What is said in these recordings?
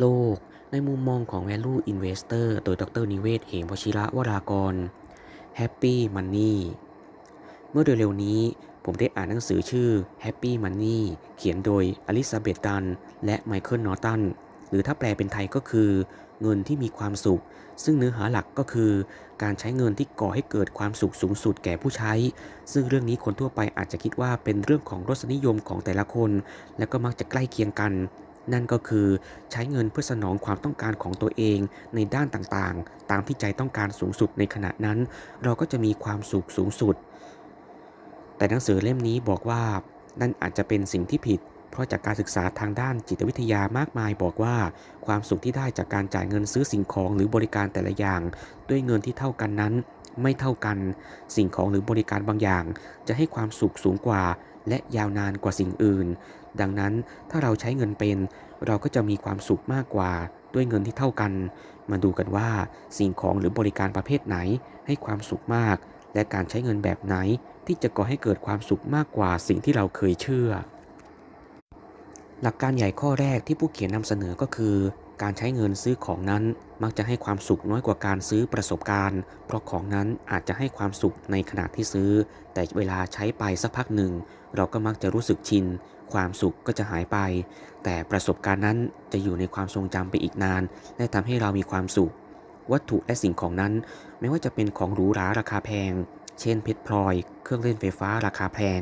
โลก ในมุมมองของ Value Investor โดยดรนิเวศ เหมวชิระวรากร Happy Money เมื่อเร็วๆนี้ผมได้อ่านหนังสือชื่อ Happy Money เขียนโดยอลิซาเบธดัน และไมเคิลนอตัน หรือถ้าแปลเป็นไทยก็คือ เงินที่มีความสุข ซึ่งเนื้อหาหลักก็คือ การใช้เงินที่ก่อให้เกิดความสุขสูงสุดแก่ผู้ใช้ ซึ่งเรื่องนี้คนทั่วไปอาจจะคิดว่าเป็นเรื่องของรสนิยมของแต่ละคน และก็มักจะใกล้เคียงกัน นั่นก็คือใช้เงินเพื่อสนองความต้องการของตัวเองในด้านต่างๆ ตามที่ใจต้องการสูงสุดในขณะนั้น เราก็จะมีความสุขสูงสุด แต่หนังสือเล่มนี้บอกว่า นั่นอาจจะเป็นสิ่งที่ผิด เพราะจากการศึกษาทางด้านจิตวิทยามากมายบอกว่า ความสุขที่ได้จากการจ่ายเงินซื้อสิ่งของหรือบริการแต่ละอย่าง ด้วยเงินที่เท่ากันนั้น ไม่เท่ากัน สิ่งของหรือบริการบางอย่าง จะให้ความสุขสูงกว่าและยาวนานกว่าสิ่งอื่น ดังนั้นถ้าเราใช้เงินเป็น เราก็จะมีความสุขมากกว่าด้วยเงินที่เท่ากัน มาดูกันว่าสิ่งของหรือบริการประเภทไหนให้ความสุขมาก และการใช้เงินแบบไหนที่จะก่อให้เกิดความสุขมากกว่าสิ่งที่เราเคยเชื่อ หลักการใหญ่ข้อแรกที่ผู้เขียนนำเสนอก็คือ การใช้เงินซื้อของนั้น มักจะให้ความสุขน้อยกว่าการซื้อประสบการณ์ เพราะของนั้นอาจจะให้ความสุขในขณะที่ซื้อ แต่เวลาใช้ไปสักพักหนึ่ง เราก็มักจะรู้สึกชิน ความสุขก็จะหายไป แต่ประสบการณ์นั้นจะอยู่ในความทรงจำไปอีกนาน และทำให้เรามีความสุข วัตถุและสิ่งของนั้น ไม่ว่าจะเป็นของหรูหราราคาแพง เช่นเพชรพลอย เครื่องเล่นไฟฟ้าราคาแพง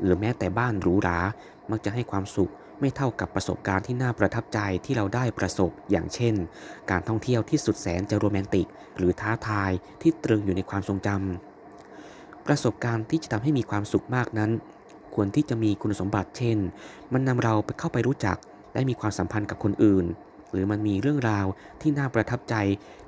หรือแม้แต่บ้านหรูหรา มักจะให้ความสุข ไม่เท่ากับประสบการณ์ที่น่าประทับใจที่เราได้ประสบ อย่างเช่น การท่องเที่ยวที่สุดแสนจะโรแมนติก หรือท้าทายที่ตรึงอยู่ในความทรงจำประสบการณ์ที่จะทำให้มีความสุขมากนั้น ควรที่จะมีคุณสมบัติเช่น มันนำเราไปเข้าไปรู้จักและมีความสัมพันธ์กับคนอื่น หรือมันมีเรื่องราวที่น่าประทับใจ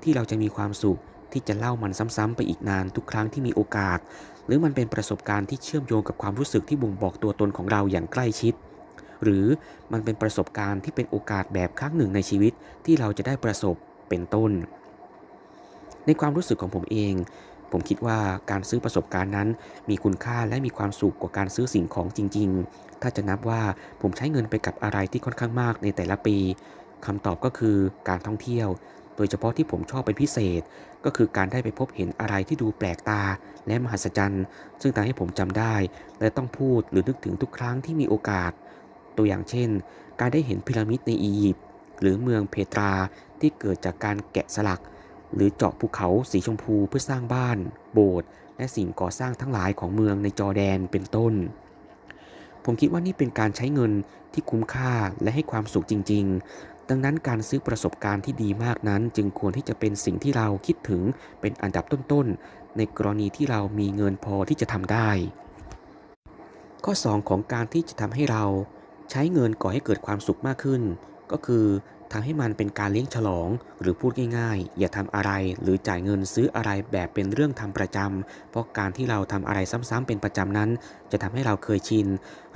ที่เราจะมีความสุขที่จะเล่ามันซ้ำๆไปอีกนานทุกครั้งที่มีโอกาส หรือมันเป็นประสบการณ์ที่เชื่อมโยงกับความรู้สึกที่บ่งบอกตัวตนของเราอย่างใกล้ชิด หรือมันเป็นประสบการณ์ที่เป็นโอกาสแบบครั้งหนึ่งในชีวิตที่เราจะได้ประสบเป็นต้น ในความรู้สึกของผมเอง ผมคิดว่าการซื้อประสบการณ์นั้น มีคุณค่าและมีความสุขกว่าการซื้อสิ่งของจริง ๆ ถ้าจะนับว่าผมใช้เงินไปกับอะไรที่ค่อนข้างมากในแต่ละปีคำตอบก็คือการท่องเที่ยว โดยเฉพาะที่ผมชอบเป็นพิเศษ ก็คือการได้ไปพบเห็นอะไรที่ดูแปลกตาและมหัศจรรย์ ซึ่งทำให้ผมจำได้ และต้องพูดหรือนึกถึงทุกครั้งที่มีโอกาส ตัวอย่างเช่น การได้เห็นพีระมิดในอียิปต์หรือเมืองเพตราที่เกิดจากการแกะสลัก หรือเจาะภูเขาสีชมพูเพื่อสร้างบ้าน โบสถ์และสิ่งก่อสร้างทั้งหลายของเมืองในจอร์แดนเป็นต้น ผมคิดว่านี่เป็นการใช้เงินที่คุ้มค่าและให้ความสุขจริง ๆ ดังนั้นการซื้อประสบการณ์ที่ดีมากนั้น จึงควรที่จะเป็นสิ่งที่เราคิดถึงเป็นอันดับต้นๆ ในกรณีที่เรามีเงินพอที่จะทำได้ ข้อ 2 ของการที่จะทำให้เรา ใช้เงินก่อให้เกิดความสุขมากขึ้น ก็คือทำให้มันเป็นการเลี้ยงฉลอง หรือพูดง่าย ๆ อย่าทำอะไรหรือจ่ายเงินซื้ออะไรแบบเป็นเรื่องทำประจำเพราะการที่เราทำอะไรซ้ำๆเป็นประจำนั้น จะทำให้เราเคยชิน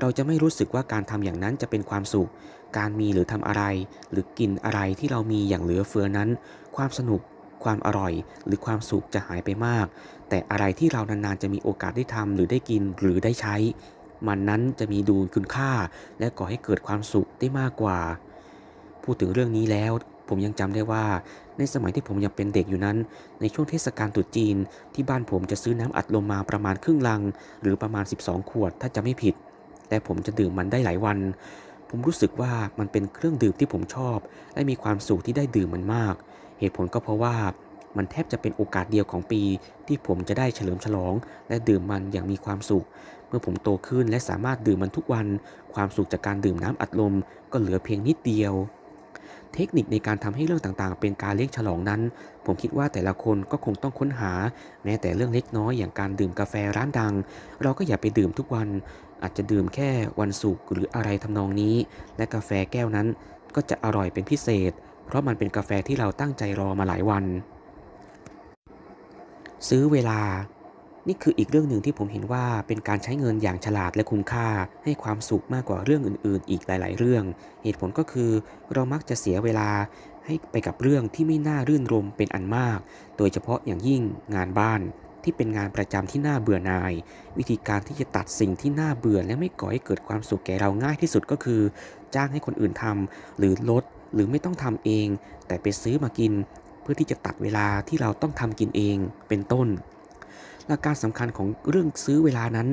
เราจะไม่รู้สึกว่าการทำอย่างนั้นจะเป็นความสุข การมีหรือทำอะไร หรือกินอะไรที่เรามีอย่างเหลือเฟือนั้น ความสนุก ความอร่อย หรือความสุขจะหายไปมาก แต่อะไรที่เรานานๆจะมีโอกาสได้ทำหรือได้กินหรือได้ใช้ มันนั้นจะมีดูคุณค่า และก่อให้เกิดความสุขได้มากกว่า พูดถึงเรื่องนี้แล้ว ผมยังจำได้ว่า ในสมัยที่ผมยังเป็นเด็กอยู่นั้น ในช่วงเทศกาลตรุษจีน ที่บ้านผมจะซื้อน้ำอัดลมมาประมาณครึ่งลัง หรือประมาณ 12 ขวดถ้าจะไม่ผิด แต่ผมจะดื่มมันได้หลายวัน ผมรู้สึกว่ามันเป็นเครื่องดื่มที่ผมชอบ และมีความสุขที่ได้ดื่มมันมาก เหตุผลก็เพราะว่ามันแทบจะเป็นโอกาสเดียวของปีที่ผมจะได้เฉลิมฉลอง และดื่มมันอย่างมีความสุข มื่อผมโตขึ้นและสามารถดื่มมันทุกวัน ความสุขจากการดื่มน้ำอัดลมก็เหลือเพียงนิดเดียว เทคนิคในการทำให้เรื่องต่างๆ เป็นการเลี้ยงฉลองนั้น ผมคิดว่าแต่ละคนก็คงต้องค้นหา แม้แต่เรื่องเล็กน้อยอย่างการดื่มกาแฟร้านดัง เราก็อย่าไปดื่มทุกวัน อาจจะดื่มแค่วันศุกร์หรืออะไรทำนองนี้ และกาแฟแก้วนั้น ก็จะอร่อยเป็นพิเศษ เพราะมันเป็นกาแฟที่เราตั้งใจรอมาหลายวัน ซื้อเวลา นี่คืออีกเรื่องหนึ่งที่ผมเห็นว่าเป็นการใช้เงินอย่างฉลาดและคุ้มค่า ให้ความสุขมากกว่าเรื่องอื่น ๆ อีกหลาย ๆ เรื่อง เหตุผลก็คือเรามักจะเสียเวลาให้ไปกับเรื่องที่ไม่น่ารื่นรมเป็นอันมาก โดยเฉพาะอย่างยิ่งงานบ้านที่เป็นงานประจำที่น่าเบื่อหน่าย วิธีการที่จะตัดสิ่งที่น่าเบื่อและไม่ก่อให้เกิดความสุขแก่เราง่ายที่สุดก็คือ จ้างให้คนอื่นทำหรือลดหรือไม่ต้องทำเอง แต่ไปซื้อมากิน เพื่อที่จะตัดเวลาที่เราต้องทำกินเองเป็นต้น หลักการสำคัญของเรื่องซื้อเวลานั้น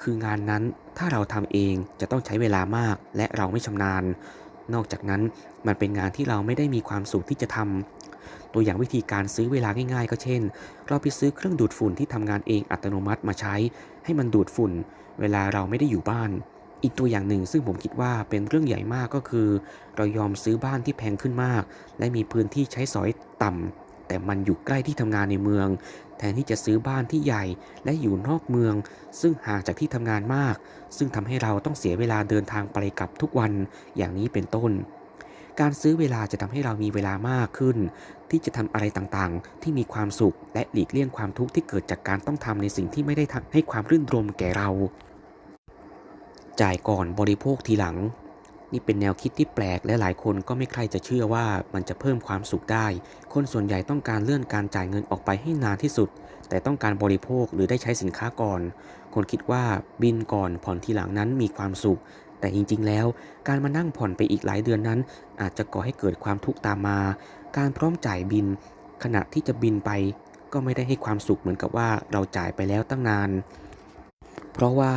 คืองานนั้นถ้าเราทำเองจะต้องใช้เวลามากและเราไม่ชำนาญ นอกจากนั้นมันเป็นงานที่เราไม่ได้มีความสุขที่จะทำตัวอย่างวิธีการซื้อเวลาง่ายๆ ก็เช่น เราไปซื้อเครื่องดูดฝุ่นที่ทำงานเองอัตโนมัติมาใช้ ให้มันดูดฝุ่น เวลาเราไม่ได้อยู่บ้านอีกตัวอย่างหนึ่งซึ่งผมคิดว่าเป็นเรื่องใหญ่มากก็คือ เรายอมซื้อบ้านที่แพงขึ้นมาก และมีพื้นที่ใช้สอยต่ำ แต่มันอยู่ใกล้ที่ทำงานในเมือง แทนที่จะซื้อบ้านที่ใหญ่และอยู่นอกเมือง ซึ่งห่างจากที่ทำงานมาก ซึ่งทำให้เราต้องเสียเวลาเดินทางไปกลับทุกวันอย่างนี้เป็นต้น การซื้อเวลาจะทำให้เรามีเวลามากขึ้น ที่จะทำอะไรต่างๆ ที่มีความสุขและหลีกเลี่ยงความทุกข์ที่เกิดจากการต้องทำในสิ่งที่ไม่ได้ทำให้ความรื่นรมแก่เรา จ่ายก่อนบริโภคทีหลัง นี่เป็นแนวคิดที่แปลกและหลายคนก็ไม่ใครจะเชื่อว่ามันจะเพิ่มความสุขได้ คนส่วนใหญ่ต้องการเลื่อนการจ่ายเงินออกไปให้นานที่สุด แต่ต้องการบริโภคหรือได้ใช้สินค้าก่อน คนคิดว่าบินก่อนผ่อนทีหลังนั้นมีความสุข แต่จริงๆ แล้ว การมานั่งผ่อนไปอีกหลายเดือนนั้น อาจจะก่อให้เกิดความทุกข์ตามมา การพร้อมจ่ายบิน ขณะที่จะบินไป ก็ไม่ได้ให้ความสุขเหมือนกับว่าเราจ่ายไปแล้วตั้งนาน เพราะว่า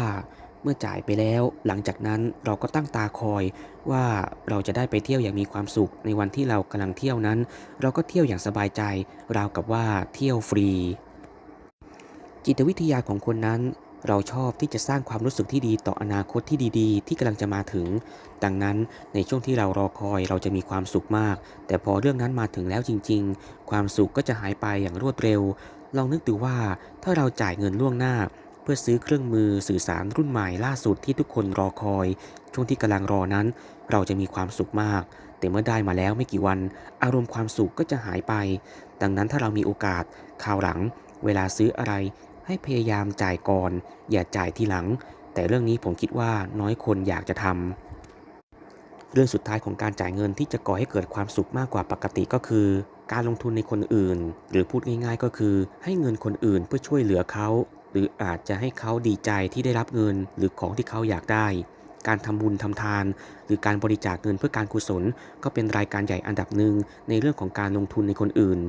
เมื่อจ่ายไปแล้ว หลังจากนั้นเราก็ตั้งตาคอยว่าเราจะได้ไปเที่ยวอย่างมีความสุข ในวันที่เรากำลังเที่ยวนั้น เราก็เที่ยวอย่างสบายใจ ราวกับว่าเที่ยวฟรี จิตวิทยาของคนนั้นเราชอบที่จะสร้างความรู้สึกที่ดีต่ออนาคตที่ดีๆ ที่กำลังจะมาถึง ดังนั้นในช่วงที่เรารอคอยเราจะมีความสุขมาก แต่พอเรื่องนั้นมาถึงแล้วจริง ๆ ความสุขก็จะหายไปอย่างรวดเร็ว ลองนึกดูว่าถ้าเราจ่ายเงินล่วงหน้า เพื่อซื้อเครื่องมือสื่อสารรุ่นใหม่ล่าสุดที่ทุกคนรอคอย ช่วงที่กำลังรอนั้น เราจะมีความสุขมาก แต่เมื่อได้มาแล้วไม่กี่วัน อารมณ์ความสุขก็จะหายไป ดังนั้นถ้าเรามีโอกาสคราวหลัง เวลาซื้ออะไรให้พยายามจ่ายก่อน อย่าจ่ายทีหลัง แต่เรื่องนี้ผมคิดว่าน้อยคนอยากจะทำเรื่องสุดท้ายของการจ่ายเงินที่จะก่อให้เกิดความสุขมากกว่าปกติก็คือการลงทุนในคนอื่น หรือพูดง่าย ๆ ก็คือให้เงินคนอื่นเพื่อช่วยเหลือเขา หรืออาจจะให้เขาดีใจที่ได้รับเงินหรือของที่เขาอยากได้ การทำบุญทำทาน หรือการบริจาคเงินเพื่อการกุศล ก็เป็นรายการใหญ่อันดับหนึ่งในเรื่องของการลงทุนในคนอื่น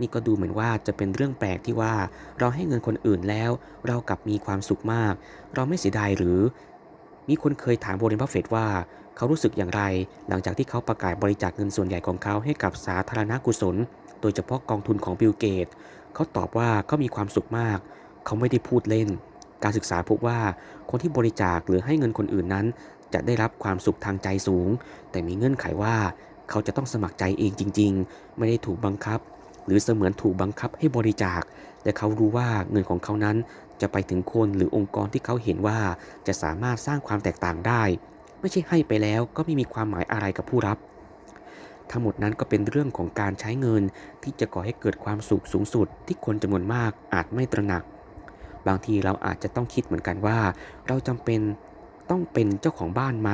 นี่ก็ดูเหมือนว่าจะเป็นเรื่องแปลกที่ว่า เราให้เงินคนอื่นแล้ว เรากลับมีความสุขมาก เราไม่เสียดายหรือ มีคนเคยถามโบร n บัฟเฟตว่าเขารู้สึกอย่างไร หลังจากที่เขาประกาศบริจาคเงินส่วนใหญ่ของเขาให้กับสาธารณกุศล โดยเฉพาะกองทุนของบิลเกตเขาตอบว่าเขามีความสุขมากเเขาไม่ได้พูดเล่น การศึกษาพบว่าคนที่บริจาคหรือให้เงินคนอื่นนั้น จะได้รับความสุขทางใจสูง แต่มีเงื่อนไขว่า เขาจะต้องสมัครใจเองจริง ๆ ไม่ได้ถูกบังคับ หรือเสมือนถูกบังคับให้บริจาค และเขารู้ว่าเงินของเขานั้น จะไปถึงคนหรือองค์กรที่เขาเห็นว่าจะสามารถสร้างความแตกต่างได้ ไม่ใช่ให้ไปแล้วก็ไม่มีความหมายอะไรกับผู้รับทั้งหมดนั้นก็เป็นเรื่องของการใช้เงินที่จะก่อให้เกิดความสุขสูงสุดที่คนจำนวนมากอาจไม่ตระหนัก บางทีเราอาจจะต้องคิดเหมือนกันว่า เราจำเป็นต้องเป็นเจ้าของบ้านไหม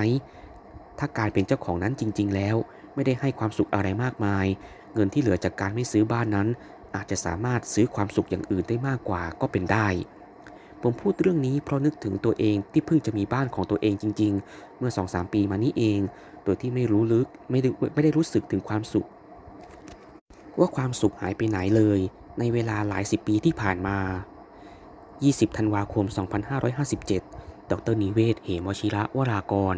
ถ้ากลายเป็นเจ้าของนั้นจริง ๆ แล้ว ไม่ได้ให้ความสุขอะไรมากมาย เงินที่เหลือจากการไม่ซื้อบ้านนั้น อาจจะสามารถซื้อความสุขอย่างอื่นได้มากกว่าก็เป็นได้ ผมพูดเรื่องนี้เพราะนึกถึงตัวเองที่เพิ่งจะมีบ้านของตัวเองจริง ๆ เมื่อ 2-3 ปีมานี้เอง โดยที่ไม่รู้ลึกไม่ได้ไม่ได้รู้สึกถึงความสุข ว่าความสุขหายไปไหนเลย ในเวลาหลายสิบปีที่ผ่านมา 20 ธันวาคม 2557 ดรนิเวศ เหมวชิระวรากร